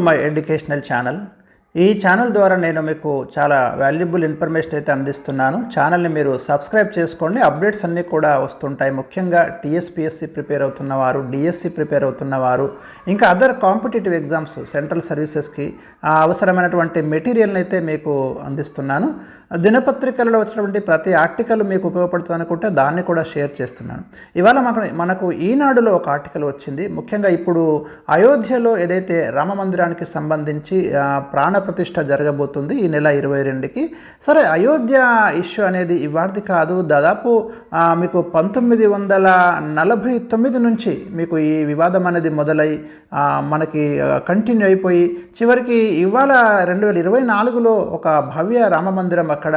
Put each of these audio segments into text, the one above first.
My educational channel ఈ channel ద్వారా నేను మీకు చాలా వాల్యుబుల్ ఇన్ఫర్మేషన్ అయితే అందిస్తున్నాను. ఛానల్ని మీరు సబ్స్క్రైబ్ చేసుకోండి. అప్డేట్స్ అన్నీ కూడా వస్తుంటాయి. ముఖ్యంగా టీఎస్పిఎస్సి ప్రిపేర్ అవుతున్న వారు డిఎస్సి ప్రిపేర్ అవుతున్న వారు ఇంకా అదర్ కాంపిటేటివ్ ఎగ్జామ్స్ సెంట్రల్ సర్వీసెస్కి అవసరమైనటువంటి మెటీరియల్ని అయితే మీకు అందిస్తున్నాను. దినపత్రికలలో వచ్చినటువంటి ప్రతి ఆర్టికల్ మీకు ఉపయోగపడుతుంది అనుకుంటే దాన్ని కూడా షేర్ చేస్తున్నాను. ఇవాళ మనకు మనకు ఈనాడులో ఒక ఆర్టికల్ వచ్చింది. ముఖ్యంగా ఇప్పుడు అయోధ్యలో ఏదైతే రామ మందిరానికి సంబంధించి ప్రాణ ప్రతిష్ట జరగబోతుంది ఈ నెల ఇరవై రెండుకి. సరే అయోధ్య ఇష్యూ అనేది ఇవాటిది కాదు. దాదాపు మీకు పంతొమ్మిది వందల నలభై తొమ్మిది నుంచి మీకు ఈ వివాదం అనేది మొదలై మనకి కంటిన్యూ అయిపోయి చివరికి ఇవాళ రెండు వేల ఇరవై నాలుగులో ఒక భవ్య రామ మందిరం అక్కడ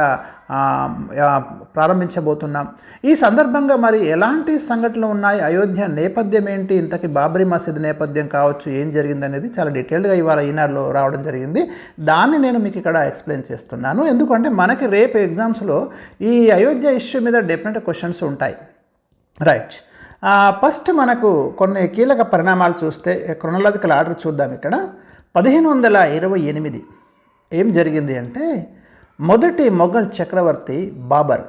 ప్రారంభించబోతున్నాం. ఈ సందర్భంగా మరి ఎలాంటి సంఘటనలు ఉన్నాయి? అయోధ్య నేపథ్యం ఏంటి? ఇంతకీ బాబ్రీ మసీద్ నేపథ్యం కావచ్చు ఏం జరిగింది అనేది చాలా డీటెయిల్డ్గా ఇవాళ ఈనాడులో రావడం జరిగింది. దాన్ని నేను మీకు ఇక్కడ ఎక్స్ప్లెయిన్ చేస్తున్నాను. ఎందుకంటే మనకి రేపు ఎగ్జామ్స్లో ఈ అయోధ్య ఇష్యూ మీద డెఫినెట్ క్వశ్చన్స్ ఉంటాయి. రైట్. ఫస్ట్ మనకు కొన్ని కీలక పరిణామాలు చూస్తే క్రొనలాజికల్ ఆర్డర్ చూద్దాం ఇక్కడ. పదిహేను వందల ఇరవై ఎనిమిది. ఏం జరిగింది అంటే మొదటి మొఘల్ చక్రవర్తి బాబర్.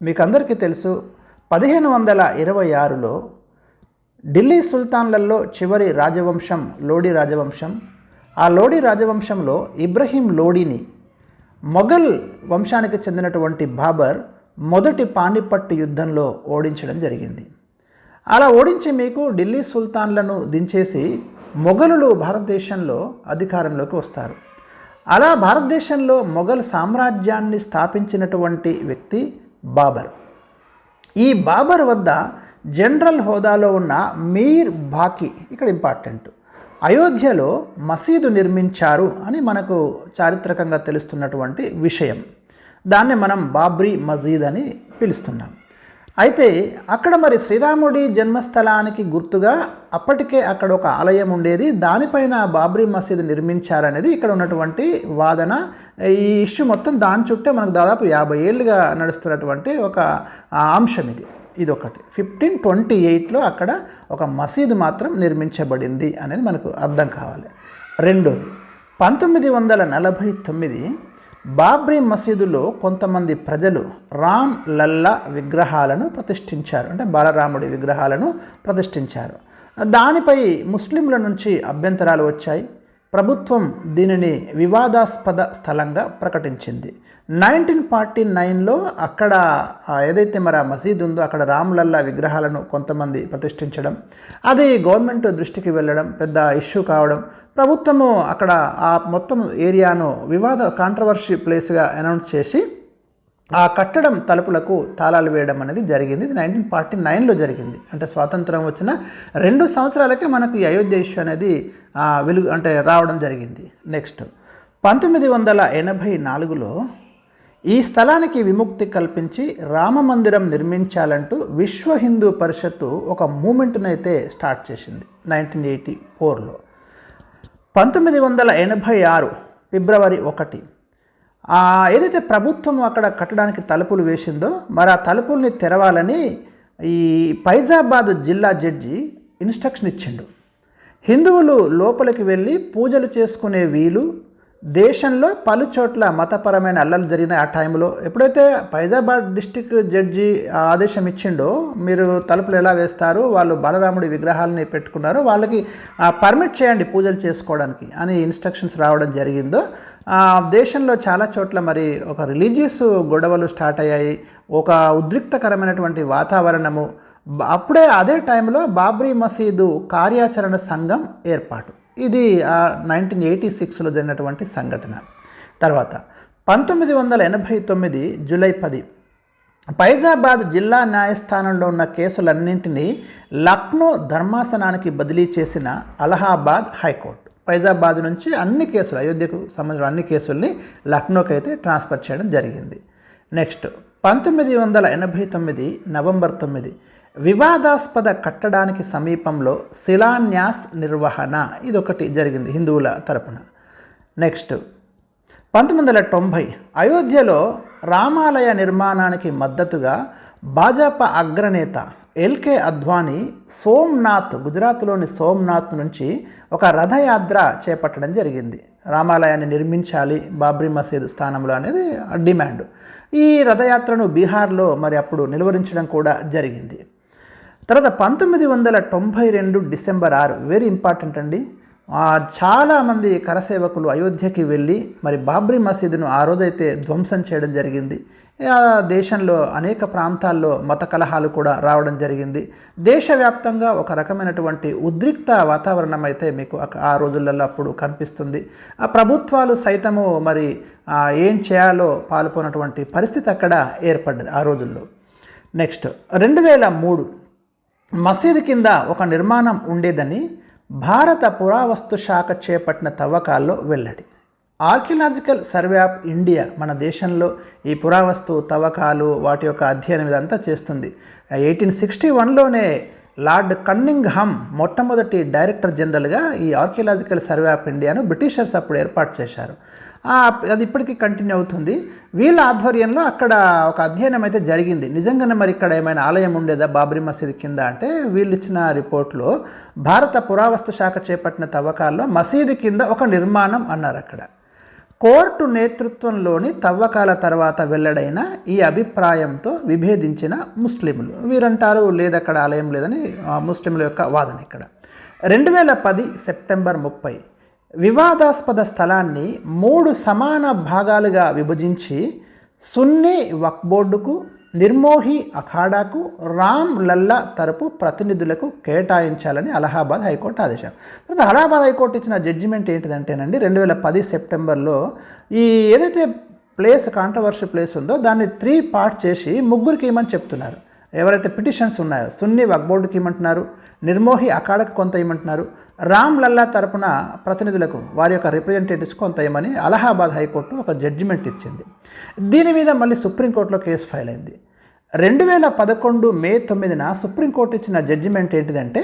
మీకు అందరికీ తెలుసు పదిహేను వందల ఇరవై ఆరులో ఢిల్లీ సుల్తాన్లలో చివరి రాజవంశం లోడి రాజవంశం. ఆ లోడి రాజవంశంలో ఇబ్రహీం లోడిని మొఘల్ వంశానికి చెందినటువంటి బాబర్ మొదటి పానిపట్టు యుద్ధంలో ఓడించడం జరిగింది. అలా ఓడించి మీకు ఢిల్లీ సుల్తాన్లను దించేసి మొఘలులు భారతదేశంలో అధికారంలోకి వస్తారు. అలా భారతదేశంలో మొఘల్ సామ్రాజ్యాన్ని స్థాపించినటువంటి వ్యక్తి బాబర్. ఈ బాబర్ వద్ద జనరల్ హోదాలో ఉన్న మీర్ బాకి ఇక్కడ ఇంపార్టెంట్ అయోధ్యలో మసీదు నిర్మించారు అని మనకు చారిత్రకంగా తెలుస్తున్నటువంటి విషయం. దాన్ని మనం బాబ్రీ మసీద్ అని పిలుస్తున్నాం. అయితే అక్కడ మరి శ్రీరాముడి జన్మస్థలానికి గుర్తుగా అప్పటికే అక్కడ ఒక ఆలయం ఉండేది. దానిపైన బాబ్రీ మసీద్ నిర్మించారనేది ఇక్కడ ఉన్నటువంటి వాదన. ఈ ఇష్యూ మొత్తం దాని చుట్టే మనకు దాదాపు యాభై ఏళ్ళుగా నడుస్తున్నటువంటి ఒక అంశం ఇది. ఇది ఒకటి ఫిఫ్టీన్ ట్వంటీ ఎయిట్లో అక్కడ ఒక మసీదు మాత్రం నిర్మించబడింది అనేది మనకు అర్థం కావాలి. రెండోది. పంతొమ్మిది వందల నలభై తొమ్మిది బాబ్రీ మసీదులో కొంతమంది ప్రజలు రామ్ లల్లా విగ్రహాలను ప్రతిష్ఠించారు. అంటే బాలరాముడి విగ్రహాలను ప్రతిష్ఠించారు. దానిపై ముస్లింల నుంచి అభ్యంతరాలు వచ్చాయి. ప్రభుత్వం దీనిని వివాదాస్పద స్థలంగా ప్రకటించింది. నైన్టీన్ ఫార్టీ నైన్లో అక్కడ ఏదైతే మరి ఆ మసీద్ ఉందో అక్కడ రామ్లల్లా విగ్రహాలను కొంతమంది ప్రతిష్ఠించడం అది గవర్నమెంట్ దృష్టికి వెళ్ళడం పెద్ద ఇష్యూ కావడం ప్రభుత్వము అక్కడ ఆ మొత్తం ఏరియాను వివాద కాంట్రవర్షీ ప్లేస్గా అనౌన్స్ చేసి ఆ కట్టడం తలుపులకు తాళాలు వేయడం అనేది జరిగింది. ఇది నైన్టీన్ ఫార్టీ నైన్లో జరిగింది. అంటే స్వాతంత్రం వచ్చిన రెండు సంవత్సరాలకే మనకు ఈ అయోధ్య ఇష్యూ అనేది వెలుగు అంటే రావడం జరిగింది. నెక్స్ట్ పంతొమ్మిది వందల ఎనభై నాలుగులో ఈ స్థలానికి విముక్తి కల్పించి రామ మందిరం నిర్మించాలంటూ విశ్వ హిందూ పరిషత్తు ఒక మూమెంట్ను అయితే స్టార్ట్ చేసింది. నైన్టీన్ ఎయిటీ ఫోర్లో పంతొమ్మిది వందల ఎనభై ఆరు ఫిబ్రవరి ఒకటి. ఏదైతే ప్రభుత్వం అక్కడ కట్టడానికి తలుపులు వేసిందో మరి ఆ తలుపుల్ని తెరవాలని ఈ ఫైజాబాద్ జిల్లా జడ్జి ఇన్స్ట్రక్షన్ ఇచ్చిండు. హిందువులు లోపలికి వెళ్ళి పూజలు చేసుకునే వీలు దేశంలో పలు చోట్ల మతపరమైన అల్లలు జరిగిన ఆ టైంలో. ఎప్పుడైతే ఫైజాబాద్ డిస్టిక్ జడ్జి ఆదేశం ఇచ్చిండో మీరు తలుపులు ఎలా వేస్తారు? వాళ్ళు బలరాముడి విగ్రహాలని పెట్టుకున్నారు. వాళ్ళకి పర్మిట్ చేయండి పూజలు చేసుకోవడానికి అని ఇన్స్ట్రక్షన్స్ రావడం జరిగిందో దేశంలో చాలా చోట్ల మరి ఒక రిలీజియస్ గొడవలు స్టార్ట్ అయ్యాయి. ఒక ఉద్రిక్తకరమైనటువంటి వాతావరణము. అప్పుడే అదే టైంలో బాబ్రీ మసీదు కార్యాచరణ సంఘం ఏర్పాటు. ఇది నైన్టీన్ ఎయిటీ సిక్స్లో జరిగినటువంటి సంఘటన. తర్వాత పంతొమ్మిది వందల ఎనభై తొమ్మిది జూలై పది ఫైజాబాద్ జిల్లా న్యాయస్థానంలో ఉన్న కేసులన్నింటినీ లక్నో ధర్మాసనానికి బదిలీ చేసిన అలహాబాద్ హైకోర్టు. ఫైజాబాద్ నుంచి అన్ని కేసులు అయోధ్యకు సంబంధించిన అన్ని కేసుల్ని లక్నోకి అయితే ట్రాన్స్ఫర్ చేయడం జరిగింది. నెక్స్ట్ పంతొమ్మిది వందల ఎనభై తొమ్మిది నవంబర్ తొమ్మిది వివాదాస్పద కట్టడానికి సమీపంలో శిలాన్యాస్ నిర్వహణ. ఇదొకటి జరిగింది హిందువుల తరపున. నెక్స్ట్. పంతొమ్మిది వందల తొంభై అయోధ్యలో రామాలయ నిర్మాణానికి మద్దతుగా భాజపా అగ్రనేత ఎల్కే అద్వానీ సోమ్నాథ్ గుజరాత్లోని సోమ్నాథ్ నుంచి ఒక రథయాత్ర చేపట్టడం జరిగింది. రామాలయాన్ని నిర్మించాలి బాబ్రీ మసీదు స్థానంలో అనేది డిమాండ్. ఈ రథయాత్రను బీహార్లో మరి అప్పుడు నిలువరించడం కూడా జరిగింది. తర్వాత పంతొమ్మిది వందల తొంభై రెండు డిసెంబర్ ఆరు వెరీ ఇంపార్టెంట్ అండి. చాలామంది కరసేవకులు అయోధ్యకి వెళ్ళి మరి బాబ్రీ మసీదును ఆ రోజైతే ధ్వంసం చేయడం జరిగింది. ఆ దేశంలో అనేక ప్రాంతాల్లో మత కలహాలు కూడా రావడం జరిగింది. దేశవ్యాప్తంగా ఒక రకమైనటువంటి ఉద్రిక్త వాతావరణం అయితే మీకు ఆ రోజులలో అప్పుడు కనిపిస్తుంది. ఆ ప్రభుత్వాలు సైతము మరి ఏం చేయాలో పాల్పొనటువంటి పరిస్థితి అక్కడ ఏర్పడ్డది ఆ రోజుల్లో. నెక్స్ట్ రెండు వేల మూడు మసీదు కింద ఒక నిర్మాణం ఉండేదని భారత పురావస్తు శాఖ చేపట్టిన తవ్వకాల్లో వెల్లడి. ఆర్కియలాజికల్ సర్వే ఆఫ్ ఇండియా మన దేశంలో ఈ పురావస్తు తవ్వకాలు వాటి యొక్క అధ్యయనం ఇదంతా చేస్తుంది. ఎయిటీన్ సిక్స్టీ వన్లోనే లార్డ్ కన్నింగ్ హమ్ మొట్టమొదటి డైరెక్టర్ జనరల్గా ఈ ఆర్కియలాజికల్ సర్వే ఆఫ్ ఇండియాను బ్రిటిషర్స్ అప్పుడు ఏర్పాటు చేశారు. అది ఇప్పటికీ కంటిన్యూ అవుతుంది. వీళ్ళ ఆధ్వర్యంలో అక్కడ ఒక అధ్యయనం అయితే జరిగింది. నిజంగానే మరి ఇక్కడ ఏమైనా ఆలయం ఉండేదా బాబ్రీ మసీదు కింద అంటే వీళ్ళు ఇచ్చిన రిపోర్ట్లో భారత పురావస్తు శాఖ చేపట్టిన తవ్వకాల్లో మసీదు కింద ఒక నిర్మాణం అన్నారు అక్కడ. కోర్టు నేతృత్వంలోని తవ్వకాల తర్వాత వెల్లడైన ఈ అభిప్రాయంతో విభేదించిన ముస్లింలు. వీరంటారు లేదు అక్కడ ఆలయం లేదని ముస్లింల యొక్క వాదన ఇక్కడ. రెండు వేల పది సెప్టెంబర్ ముప్పై వివాదాస్పద స్థలాన్ని మూడు సమాన భాగాలుగా విభజించి సున్నీ వక్ బోర్డుకు నిర్మోహి అఖాడాకు రామ్ లల్లా తరపు ప్రతినిధులకు కేటాయించాలని అలహాబాద్ హైకోర్టు ఆదేశం. తర్వాత అలహాబాద్ హైకోర్టు ఇచ్చిన జడ్జిమెంట్ ఏంటిదంటేనండి రెండు వేల పది సెప్టెంబర్లో ఈ ఏదైతే ప్లేస్ కాంట్రవర్షియల్ ప్లేస్ ఉందో దాన్ని త్రీ పార్ట్ చేసి ముగ్గురికి ఇవ్వమని చెప్తున్నారు. ఎవరైతే పిటిషన్స్ ఉన్నాయో సున్నీ వక్బోర్డుకి ఇవ్వమంటున్నారు నిర్మోహి అఖాడకు కొంత ఇవ్వమంటున్నారు రామ్ లల్లా తరపున ప్రతినిధులకు వారి యొక్క రిప్రజెంటేటివ్స్ కొంత ఏమని అలహాబాద్ హైకోర్టు ఒక జడ్జిమెంట్ ఇచ్చింది. దీని మీద మళ్ళీ సుప్రీంకోర్టులో కేసు ఫైల్ అయింది. రెండు వేల పదకొండు మే తొమ్మిదిన సుప్రీంకోర్టు ఇచ్చిన జడ్జిమెంట్ ఏంటిదంటే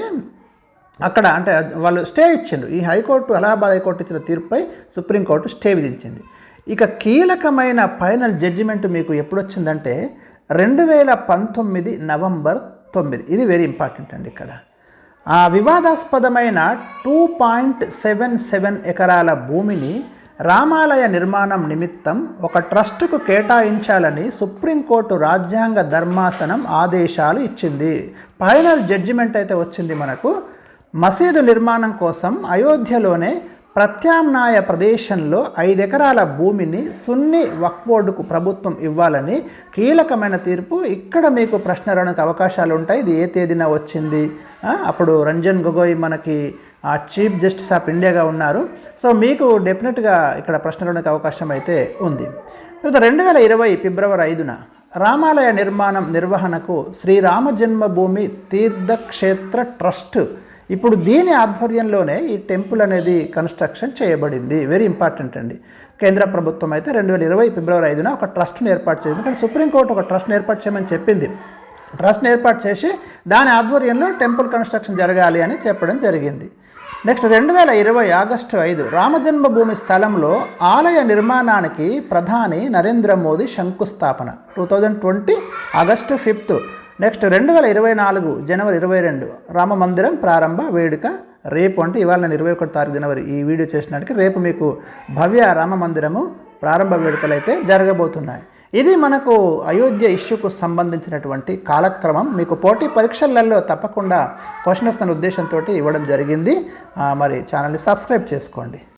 అక్కడ అంటే వాళ్ళు స్టే ఇచ్చిండ్రు. ఈ హైకోర్టు అలహాబాద్ హైకోర్టు ఇచ్చిన తీర్పుపై సుప్రీంకోర్టు స్టే విధించింది. ఇక కీలకమైన ఫైనల్ జడ్జిమెంట్ మీకు ఎప్పుడు వచ్చిందంటే రెండు వేల పంతొమ్మిది నవంబర్ తొమ్మిది. ఇది వెరీ ఇంపార్టెంట్ అండి ఇక్కడ. ఆ వివాదాస్పదమైన టూ పాయింట్ సెవెన్ సెవెన్ ఎకరాల భూమిని రామాలయ నిర్మాణం నిమిత్తం ఒక ట్రస్టుకు కేటాయించాలని సుప్రీంకోర్టు రాజ్యాంగ ధర్మాసనం ఆదేశాలు ఇచ్చింది. ఫైనల్ జడ్జిమెంట్ అయితే వచ్చింది మనకు. మసీదు నిర్మాణం కోసం అయోధ్యలోనే ప్రత్యామ్నాయ ప్రదేశంలో ఐదు ఎకరాల భూమిని సున్ని వక్బోర్డుకు ప్రభుత్వం ఇవ్వాలని కీలకమైన తీర్పు. ఇక్కడ మీకు ప్రశ్న రావడానికి అవకాశాలు ఉంటాయి ఇది ఏ తేదీన వచ్చింది? అప్పుడు రంజన్ గొగోయ్ మనకి ఆ చీఫ్ జస్టిస్ ఆఫ్ ఇండియాగా ఉన్నారు. సో మీకు డెఫినెట్గా ఇక్కడ ప్రశ్న అవకాశం అయితే ఉంది. తర్వాత రెండు వేల ఇరవై ఫిబ్రవరి ఐదున రామాలయ నిర్మాణం నిర్వహణకు శ్రీరామ జన్మభూమి తీర్థక్షేత్ర ట్రస్ట్ ఇప్పుడు దీని ఆధ్వర్యంలోనే ఈ టెంపుల్ అనేది కన్స్ట్రక్షన్ చేయబడింది. వెరీ ఇంపార్టెంట్ అండి. కేంద్ర ప్రభుత్వం అయితే రెండు వేల ఇరవై ఫిబ్రవరి ఐదున ఒక ట్రస్ట్ను ఏర్పాటు చేసింది. కానీ సుప్రీంకోర్టు ఒక ట్రస్ట్ను ఏర్పాటు చేయమని చెప్పింది. ట్రస్ట్ని ఏర్పాటు చేసి దాని ఆధ్వర్యంలో టెంపుల్ కన్స్ట్రక్షన్ జరగాలి అని చెప్పడం జరిగింది. నెక్స్ట్ రెండు వేల ఇరవై ఆగస్టు ఐదు రామజన్మభూమి స్థలంలో ఆలయ నిర్మాణానికి ప్రధాని నరేంద్ర మోదీ శంకుస్థాపన. Two thousand twenty August fifth. Next రెండు వేల ఇరవై నాలుగు జనవరి ఇరవై రెండు రామ మందిరం ప్రారంభ వేడుక. రేపు అంటే ఇవాళ నేను ఇరవై ఒకటి తారీఖు జనవరి ఈ వీడియో చేసినట్టుకి రేపు మీకు భవ్య రామ మందిరము ప్రారంభ వేడుకలు అయితే జరగబోతున్నాయి. ఇది మనకు అయోధ్య ఇష్యూకు సంబంధించినటువంటి కాలక్రమం. మీకు పోటీ పరీక్షలలో తప్పకుండా క్వశ్చన్ వస్తున్న ఉద్దేశంతో ఇవ్వడం జరిగింది. మరి ఛానల్ని సబ్స్క్రైబ్ చేసుకోండి.